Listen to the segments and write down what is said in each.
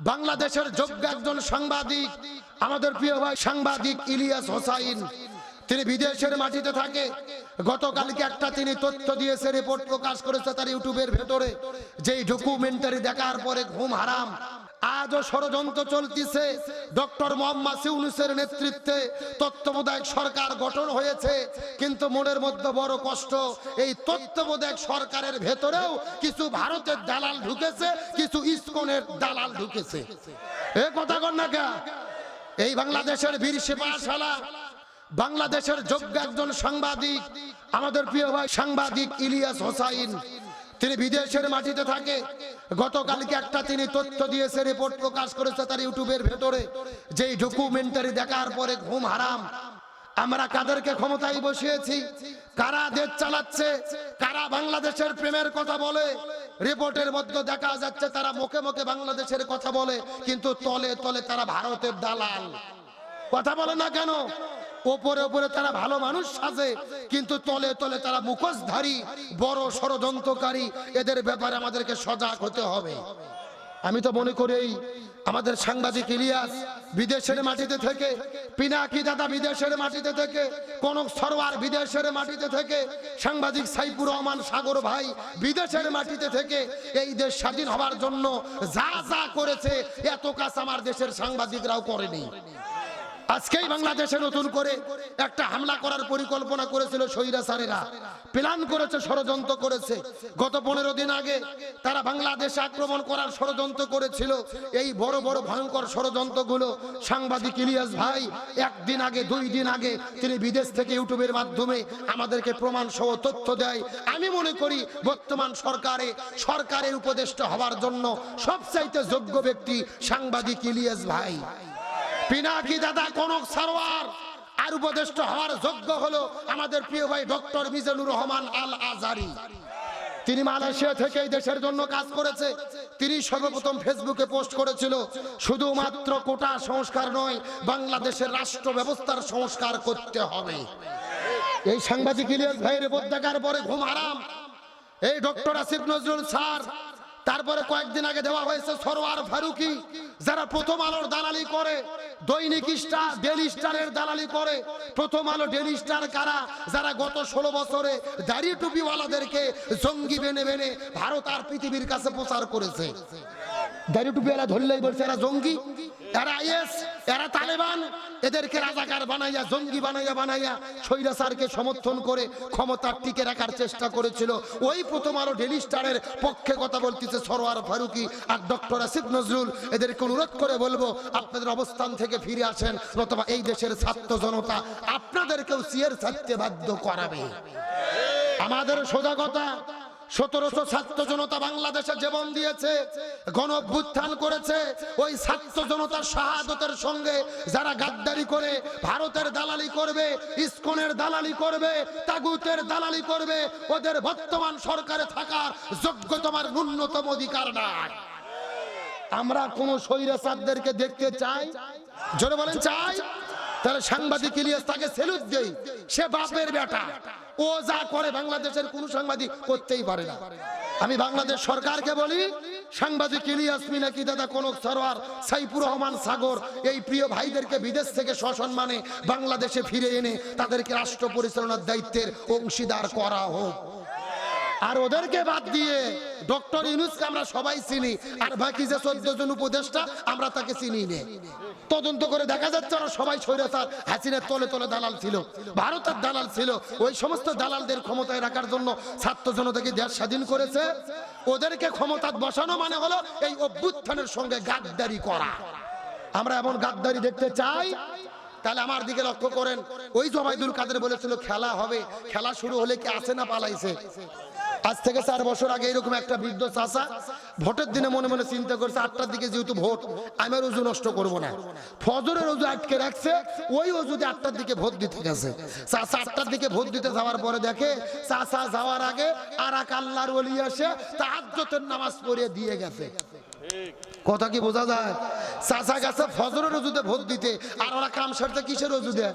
বাংলাদেশের যোগ্য একজন সাংবাদিক, আমাদের প্রিয় ভাই সাংবাদিক ইলিয়াস হোসাইন। তিনি বিদেশের মাটিতে থাকে। গতকালকে একটা তিনি তথ্য দিয়েছে রিপোর্ট প্রকাশ করেছে তার ইউটিউবের ভেতরে। যেই ডকুমেন্টারি দেখার পরে ঘুম হারাম। আজও ষড়যন্ত্র চলতিছে। ডক্টর মোহাম্মদ ইউনুসের নেতৃত্বে তত্ত্বাবধায়ক সরকার গঠন হয়েছে। কিন্তু মনের মধ্যে বড় কষ্ট, এই তত্ত্বাবধায়ক সরকারের ভেতরেও কিছু ভারতের দালাল ঢুকেছে, কিছু ইসকনের দালাল ঢুকেছে। এ কথা কর না কে? এই বাংলাদেশের বীর সিপাহশালা বাংলাদেশের যোগ্য একজন সাংবাদিক, আমাদের প্রিয় ভাই সাংবাদিক ইলিয়াস হোসাইন তিনি বিদেশের মাটিতে থাকে। গতকালকে একটা তিনি তথ্য দিয়েছে রিপোর্ট প্রকাশ করেছে তার ইউটিউবের ভেতরে। যেই ডকুমেন্টারি দেখার পরে ঘুম হারাম। আমরা কাদেরকে ক্ষমতায় বসিয়েছি? কারা দেশ চালাচ্ছে? কারা বাংলাদেশের প্রেমের কথা বলে? রিপোর্টের মধ্যে দেখা যাচ্ছে তারা মুখে মুখে বাংলাদেশের কথা বলে, কিন্তু তলে তলে তারা ভারতের দালাল। কথা বলে না কেন? ওপরে ওপরে তারা ভালো মানুষ সাজে, কিন্তু তলে তলে তারা মুখোশধারী, বড় ষড়যন্ত্রকারী। এদের ব্যাপারে আমাদেরকে সজাগ হতে হবে। আমি তো মনে করি আমাদের সাংবাদিক ইলিয়াস বিদেশের মাটিতে থেকে, পিনাকি দাদা বিদেশের মাটিতে থেকে, কনক সরোয়ার বিদেশের মাটিতে থেকে, সাংবাদিক সাইফুর রহমান সাগর ভাই বিদেশের মাটিতে থেকে, এই দেশ স্বাধীন হওয়ার জন্য যা যা করেছে, এত কাজ আমার দেশের সাংবাদিকরাও করেনি। আজকেই বাংলাদেশে নতুন করে একটা হামলা করার পরিকল্পনা করেছিল স্বৈরাচারেরা প্ল্যান করেছে ষড়যন্ত্র করেছে। গত পনেরো দিন আগে তারা বাংলাদেশে আক্রমণ করার ষড়যন্ত্র করেছিল। এই বড় বড় ভয়ঙ্কর ষড়যন্ত্রগুলো সাংবাদিক ইলিয়াস ভাই একদিন আগে দুই দিন আগে তিনি বিদেশ থেকে ইউটিউবের মাধ্যমে আমাদেরকে প্রমাণ সহ তথ্য দেয়। আমি মনে করি বর্তমান সরকারে সরকারের উপদেষ্টা হওয়ার জন্য সবচাইতে যোগ্য ব্যক্তি সাংবাদিক ইলিয়াস ভাই। পিনাকি দাদা কনক সারোয়ার আর উপদেষ্ট হওয়ার যোগ্য হলো আমাদের প্রিয় ভাই ডক্টর মিজানুর রহমান আল আজারি তিনি মালয়েশিয়া থেকে দেশের জন্য কাজ করেছে। তিনি সর্বপ্রথম ফেসবুকে পোস্ট করেছিল, শুধুমাত্র কোটা সংস্কার নয়, বাংলাদেশের রাষ্ট্র ব্যবস্থার সংস্কার করতে হবে। এই সাংবাদিক ইলিয়াস ভাইয়ের দেখার পরে ঘুম আরাম এই ডক্টর আসিফ নজরুল স্যার তারপরে কয়েকদিন আগে দেওয়া হয়েছে সরোয়ার ফারুকি, যারা প্রথম আলোর দালালি করে, দৈনিক স্টার ডেলি স্টারের দালালি করে। প্রথম আলো ডেলি স্টার কারা? যারা গত ষোলো বছরে দাড়ি টুপিওয়ালাদেরকে জঙ্গি বেনে বেনে ভারত আর পৃথিবীর কাছে প্রচার করেছে। টুপিওয়ালা ধরলেই বলছে, এরা জঙ্গি, এরা এরা তালেবান, এদেরকে রাজাকার বানাইয়া, জঙ্গি বানাইয়া বানাইয়া সমর্থন করে রাখার চেষ্টা করেছিল। ওই প্রথম আলো ডেলি স্টারের পক্ষে কথা বলতেছে সরোয়ার ফারুকি আর ডক্টর নজরুল। এদেরকে অনুরোধ করে বলব, আপনাদের অবস্থান থেকে ফিরে আসেন, নতুবা এই দেশের ছাত্র জনতা আপনাদেরকেও সিয়ের ছাড়তে বাধ্য করাবে। আমাদের সোজা কথা সতেরোশো ছাত্র জনতা বাংলাদেশে জীবন দিয়েছে, গণ করেছে। ওই ছাত্র জনতার শাহাদতের সঙ্গে যারা গাদ্দারি করে, ভারতের দালালি করবে, ইসকনের দালালি করবে, তাগুতের দালালি করবে, ওদের বর্তমান সরকারে থাকার যোগ্যতমার ন্যূনতম অধিকার নাই। আমরা কোন স্বৈরাচারদেরকে দেখতে চাই? জোরে বলেন, চাই? তাহলে সাংবাদিক ইলিয়াস তাকে সেলুট দেই। সে বাপের বেটা। ও যা করে বাংলাদেশের কোন সাংবাদিক করতেই পারে না। আমি বাংলাদেশ সরকারকে বলি, সাংবাদিক ইলিয়াস মিনাকি দাদা কনক সরোয়ার, সাইফুর রহমান সাগর, এই প্রিয় ভাইদেরকে বিদেশ থেকে সসম্মানে বাংলাদেশে ফিরে এনে তাদেরকে রাষ্ট্র পরিচালনার দায়িত্বের অংশীদার করা হোক। আর ওদেরকে বাদ দিয়ে ডক্টর ইউনুসকে আমরা সবাই চিনি, আর বাকি যে চোদ্দ জন উপদেষ্টা, আমরা তাকে চিনি নে। তদন্ত করে দেখা যাচ্ছে ওরা সবাই স্বৈরাচার। হাসিনের তলে তলে দালাল ছিল, ভারতের দালাল ছিল। ওই সমস্ত দালালদের ক্ষমতায় রাখার জন্য ছাত্র জনতাকে দেশ স্বাধীন করেছে। ওদেরকে ক্ষমতা বসানো মানে হলো এই অভ্যুত্থানের সঙ্গে গাদ্দারি করা। আমরা এমন গাদ্দারি দেখতে চাই। তাহলে আমার দিকে লক্ষ্য করেন। ওই জবাইদুল কাদের বলেছিল, খেলা হবে। খেলা শুরু হলে কি আসে না পালাইছে? আজ থেকে চার বছর আগে এরকম একটা বৃদ্ধ চাষা ভোটের দিনে মনে মনে চিন্তা করছে, আটটার দিকে যেহেতু ভোট, আমি আর অজু নষ্ট করব না। ফজরের অজু আটকে রাখছে, ওই অজুতে আটটার দিকে ভোট দিতে গেছে। চাষা আটটার দিকে ভোট দিতে যাওয়ার পরে দেখে চাষা যাওয়ার আগে আর এক আল্লাহর ওলি আসে তাহাজ্জতের নামাজ পড়িয়ে দিয়ে গেছে। কথা কি বোঝা যায়? চাচা গেছে ফজরের রজুতে ভোট দিতে, আর ওরা কাম সারতে কিসের রজু দেয়?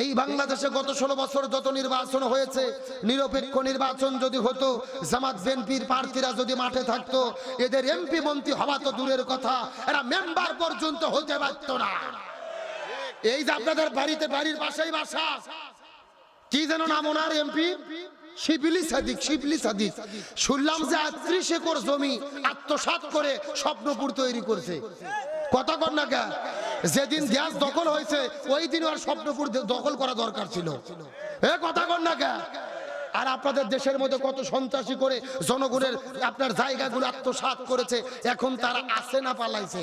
এই বাংলাদেশে গত ষোলো বছর যত নির্বাচন হয়েছে, নিরপেক্ষ নির্বাচন যদি হতো, জামাত, বিএনপির প্রার্থীরা যদি মাঠে থাকতো, এদের এমপি মন্ত্রী হওয়া তো দূরের কথা, এরা মেম্বার পর্যন্ত হতে পারত না। এই যে আপনাদের বাড়িতে বাড়ির পাশেই বাসা, কি যেন নাম ওনার এমপি? শিবলি সাদিক শিবলি সাদিক। একর জমি করে স্বপ্নপুর তৈরি করছে। কথা কর না যেদিন গ্যাস দখল হয়েছে, ওই দিন আর স্বপ্নপুর দখল করা দরকার ছিল। এ কথা কর না কে আর আপনাদের দেশের মধ্যে কত সন্ত্রাসী করে জনগণের আপনার জায়গাগুলো আত্মসাৎ করেছে, এখন তারা আসে না, পালাইছে।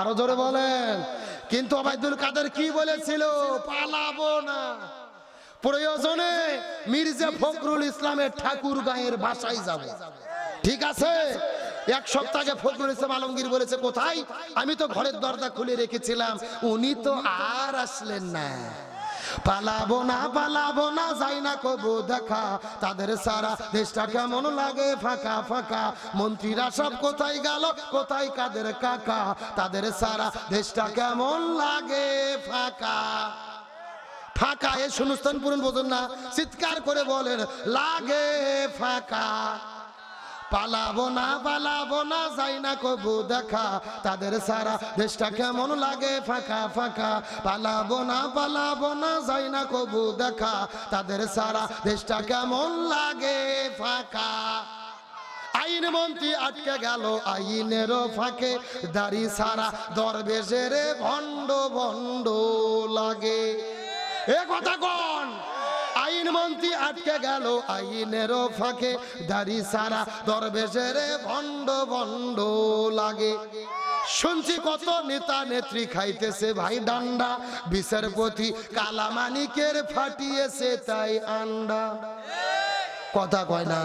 আরও জোরে বলেন। কিন্তু অবায়দুল কাদের কি বলেছিল? পালাবো না। প্রয়োজনে মির্জা ফখরুল ইসলামের ঠাকুর গায়ের বাসায় যাব। ঠিক আছে? এক সপ্তাহ আগে ফখরুল ইসলাম আলমগীর বলেছে, কোথায়? আমি তো ঘরের দরজা খুলে রেখেছিলাম। উনি তো আর আসলেন না। পালাবো না পালাবো না, যাই না কবু দেখা। তাদের সারা দেশটা কেমন লাগে ফাঁকা ফাঁকা। মন্ত্রীরা সব কোথায় গেল, কোথায় কাদের কাকা? তাদের সারা দেশটা কেমন লাগে ফাঁকা। ফাঁকা, এ শুনুস্থান পূরণ বোঝেন না। চিৎকার করে বলেন, লাগে ফাঁকা। পালাবো না পালাবো না, যাই না কবু দেখা। তাদের সারা দেশটা কেমন লাগে? ফাঁকা ফাঁকা। পালাবো না পালাবো না, যাই না কবু দেখা। তাদের সারা দেশটা কেমন লাগে? ফাঁকা। আইন মন্ত্রী আটকে গেল আইনেরও ফাঁকে। দাড়ি সারা দরবেশের ভণ্ড ভণ্ড লাগে। এ কথা কোন। মন্ত্রী আটকে গেল আইনেরও ফাঁকে। দাড়ি সারা দরবেশের ভণ্ড ভণ্ড লাগে। শুনছি কত নেতা নেত্রী খাইতেছে ভাই ডান্ডা। বিচারপতি কালামানিকের ফাটিয়েছে তাই আন্ডা। কথা কয় না।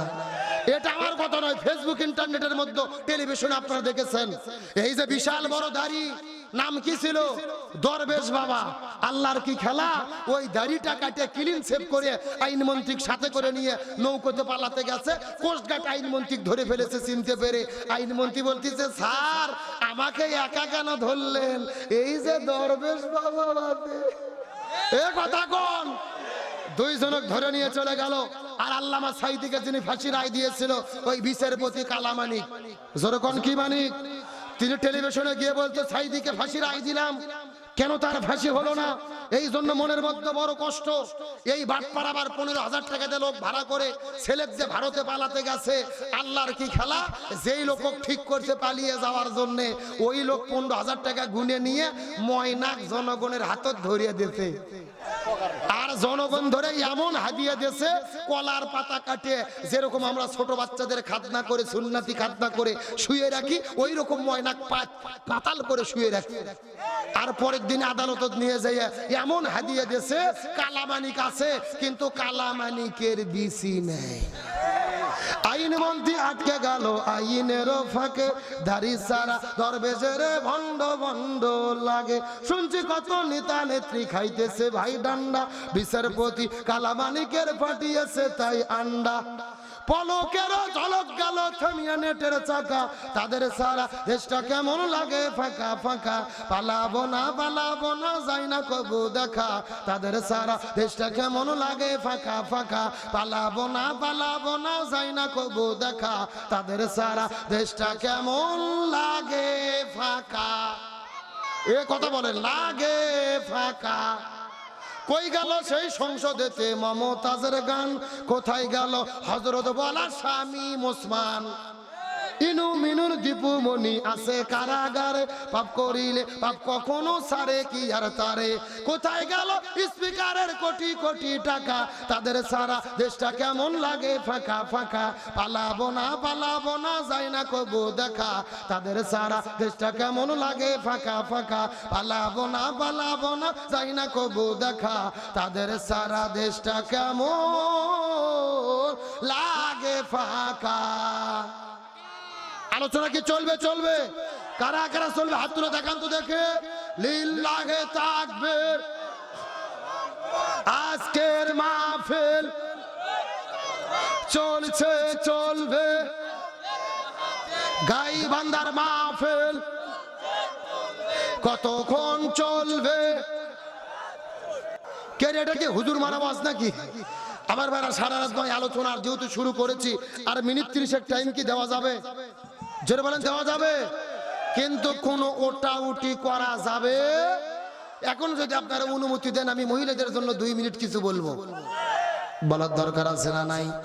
এটা আমার কথা নয় ফেসবুক ইন্টারনেটের মধ্যে টেলিভিশনে আপনারা দেখেছেন। এই যে বিশাল বড় দাড়ি। নাম কি ছিল? দরবেশ বাবা। আল্লাহর কি খেলা? ওই দাড়িটা কাটে ক্লিন সেভ করে আইনমন্ত্রীর সাথে করে নিয়ে নৌকোতে পালাতে গেছে। কোস্টগার্ড আইনমন্ত্রী ধরে ফেলেছে, চিনতে পেরে। আইনমন্ত্রী বলতেছে, স্যার, আমাকে একা কেন ধরলেন? এই যে দরবেশ বাবা এ কথা কোন? দুইজনক ধরে নিয়ে চলে গেল। আর আল্লামা সাইদিকে যিনি ফাঁসি রায় দিয়েছিল, ওই বিচারপতি কালামানিক। জোরকন কি মানিক? তিনি টেলিভিশনে গিয়ে বলতো সাইদিকে ফাঁসি রায় দিলাম। কেন তার ফাঁসি হলো না? এই জন্য মনের মধ্যে বড় কষ্ট। এই বাটপাড়া আবার পনেরো হাজার টাকা দিয়ে লোক ভাড়া করে ছেলের যে ভারতে পালাতে গেছে, আল্লাহর কি খেলা? যেই লোক ঠিক করছে পালিয়ে যাওয়ার জন্য। ওই লোক পনেরো হাজার টাকা গুনে নিয়ে ময়নাক জনগণের হাতত ধরিয়ে দিতে আর জনগণ ধরে এমন হাদিয়ে দিয়েছে, কলার পাতা কাটে, যেরকম আমরা ছোট বাচ্চাদের খাতনা করে, সুন্নাতি খাতনা করে শুয়ে রাখি ওই রকম ময়নাক পাতাল করে শুয়ে রাখি। আর পরের দিন আদালত নিয়ে যাইয়া এমন হাদিয়ে দিয়েছে, কালামানিক আছে, কিন্তু কালামানিকের বিসি নেই। আইন মন্ত্রী আটকে গেল, আইনের ফাঁকে দাড়ি সারা দরবেশের ভণ্ড ভণ্ড লাগে। শুনছি কত নেতা নেত্রী খাইতেছে ভাই ডান্ডা, বিচারপতি কালামানিকের ফাটিয়েছে তাই আন্ডা। পলকেরও ঝলক গেল, থামিয়া নেটের চাকা। তাদের সারা দেশটা কেমন লাগে? ফাঁকা ফাঁকা। পালাবো না পালাবো না, যাই না কবু দেখা। তাদের সারা দেশটা কেমন লাগে? ফাঁকা ফাঁকা। পালাবো না পালাবো না, যাই না কবু দেখা। তাদের সারা দেশটা কেমন লাগে? ফাঁকা। এ কথা বলে, লাগে, ফাঁকা। কই গেল সেই সংসদেতে মমতাজের গান? কোথায় গেল? হজরত বলা স্বামী মুসমান। ইনু মিনুর দীপু মনি আছে কারাগারে। পাপ করিলে পাপ কখনো সারে, কি আর তারে? কোথায় গেল স্পিকারের কোটি কোটি টাকা? তাদের সারা দেশটা কেমন লাগে? ফাঁকা ফাঁকা। পালাবো না পালাবো না, যাই না কবু দেখা। তাদের সারা দেশটা কেমন লাগে? ফাঁকা ফাঁকা। পালাবো না পালাবো না, যাই না কবু দেখা। তাদের সারা দেশটা কেমন লাগে? ফাঁকা। আলোচনা কি চলবে চলবে? কারা কারা চলবে? হাত তুলে দেখান তো দেখে। লিল্লাহে তাকবীর আজকের মাহফিল চলছে, চলবে। গাই বান্দার মাহফিল কতক্ষণ চলবে? কে এটা কি হুজুর মারাবাজ নাকি? আমার বেড়া সারা রাত নয় আলোচনার, যেহেতু শুরু করেছি, আর মিনিট তিরিশের টাইম কি দেওয়া যাবে? জোরে বলেন দেওয়া যাবে। কিন্তু কোনো ওটা উটি করা যাবে? এখন যদি আপনারা অনুমতি দেন, আমি মহিলাদের জন্য দুই মিনিট কিছু বলব। বলার দরকার আছে না নাই?